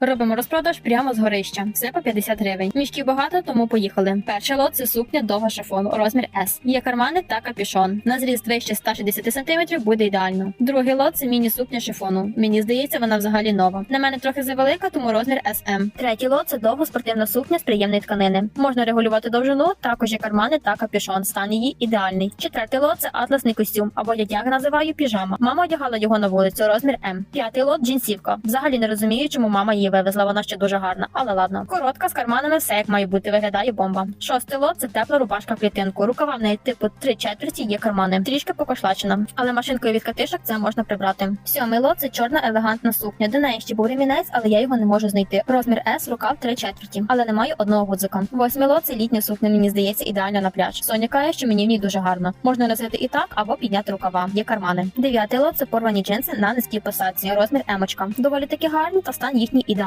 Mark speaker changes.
Speaker 1: Робимо розпродаж прямо з горища. Все по 50 гривень. Мішків багато, тому поїхали. Перший лот це сукня довга шифону, розмір S. Є кармани та капюшон. На зріст вище 160 см буде ідеально. Другий лот це міні-сукня шифону. Мені здається, вона взагалі нова. На мене трохи завелика, тому розмір SM. Третій лот це довга спортивна сукня з приємної тканини. Можна регулювати довжину, також є кармани та капюшон. Стан її ідеальний. Четвертий лот це атласний костюм, або я як називаю піжама. Мама одягала його на вулицю, розмір М. П'ятий лот джинсівка. Взагалі не розумію, чому мама її вивезла. Вона ще дуже гарна, але ладно. Коротка з карманами, все як має бути. Виглядає бомба. Шостий лот це тепла рубашка в клітинку. Рукава в неї типу три четверті є кармани. Трішки покошлачена, але машинкою від катишок це можна прибрати. Сьомий лот це чорна елегантна сукня. До неї ще був ремінець, але я його не можу знайти. Розмір S, рукав три четверті, але немає одного гудзика. Восьмий лот це літня сукня. Мені здається, ідеально на пляж. Соня каже, що мені в ній дуже гарно. Можна носити і так, або підняти рукава. Є кармани. Дев'ятий лот це порвані джинси на низькій посадці. Розмір емочка. Доволі таки гарні та стан їхній ідеальний.